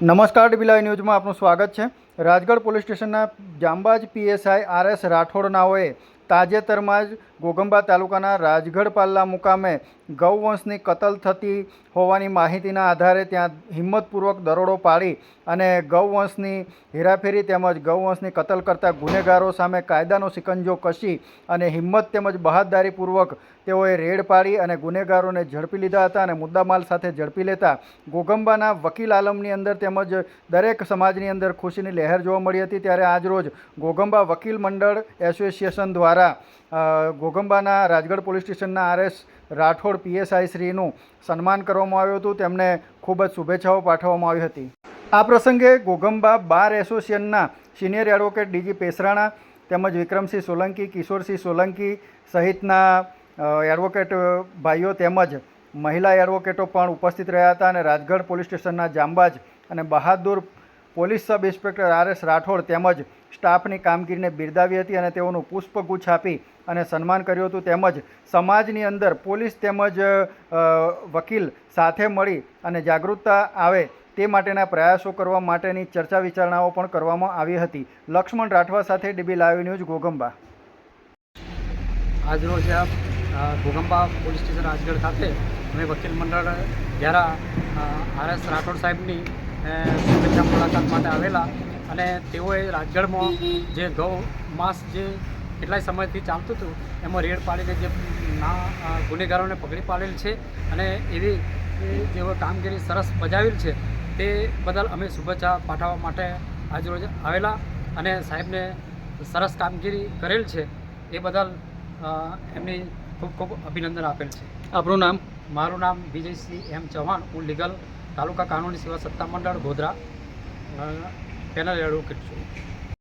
નમસ્કાર ડીબીલાઈ ન્યૂઝમાં આપનું સ્વાગત છે. રાજગઢ પોલીસ સ્ટેશનના જાંબાજ પીએસઆઈ આર એસ રાઠોડ નાઓએ તાજેતરમાં જ ઘોગંબા તાલુકાના રાજગઢ પાલ્લા મુકામે ગૌવંશની કતલ થતી હોવાની માહિતીના આધારે ત્યાં હિંમતપૂર્વક દરોડો પાડી અને ગૌવંશની હેરાફેરી તેમજ ગૌવંશની કતલ કરતા ગુનેગારો સામે કાયદાનો સિકંજો કસી અને હિંમત તેમજ બહાદારીપૂર્વક તેઓએ રેડ પાડી અને ગુનેગારોને ઝડપી લીધા હતા અને મુદ્દામાલ સાથે ઝડપી લેતા ગોગંબાના વકીલ આલમની અંદર તેમજ દરેક સમાજની અંદર ખુશીની લહેર જોવા મળી હતી. ત્યારે આજરોજ ગોગંબા વકીલ મંડળ એસોસિએશન દ્વારા અ, ઘોગંબાના રાજગઢ પોલીસ સ્ટેશનના આરએસ રાઠોડ પીએસઆઈ શ્રીનું સન્માન કરવામાં આવ્યું હતું. તેમને ખૂબ જ શુભેચ્છાઓ પાઠવવામાં આવી હતી. આ પ્રસંગે ઘોઘંબા બાર એસોસિએશનના સિનિયર એડવોકેટ ડીજી પેસરાણા તેમજ વિક્રમસિંહ સોલંકી કિશોરસિંહ સોલંકી સહિતના એડવોકેટ ભાઈઓ તેમજ મહિલા એડવોકેટો પણ ઉપસ્થિત રહ્યા હતા અને રાજગઢ પોલીસ સ્ટેશનના જાંબાજ અને બહાદુર police sub inspector R S Rathod તેમજ સ્ટાફની કામગીરીને બિરદાવી હતી અને તેઓનું પુષ્પગુચ્છ આપી અને સન્માન કર્યું હતું. તેમજ સમાજની અંદર પોલીસ તેમજ વકીલ સાથે મળી અને જાગૃતતા આવે તે માટેના પ્રયાસો કરવા માટેની ચર્ચા વિચારણાઓ પણ કરવામાં આવી હતી. લક્ષ્મણ રાઠવા સાથે ડીબી લાઈવ ન્યૂઝ ગોગંબા આજરોજ ઘોગંબા પોલીસ સ્ટેશન રાજગઢ ખાતે અમે વકીલ મંડળ દ્વારા આર એસ રાઠોડ સાહેબની શુભેચ્છા મુલાકાત માટે આવેલા. અને તેઓએ રાજગઢમાં જે ગૌ માસ જે કેટલાય સમયથી ચાલતું હતું એમાં રેડ પાડીને જે ના ગુનેગારોને પકડી પાડેલ છે અને એવી જેઓ કામગીરી સરસ બજાવેલ છે તે બદલ અમે શુભેચ્છા પાઠવવા માટે આજરોજ આવેલા અને સાહેબને સરસ કામગીરી કરેલ છે એ બદલ એમની ખૂબ ખૂબ અભિનંદન આપેલ છે. આપણું નામ? મારું નામ વિજયસિંહ એમ ચૌહાણ હું લીગલ તાલુકા કાનૂની સેવા સત્તા મંડળ ગોધરા પેનલ એડવોકેટ છું.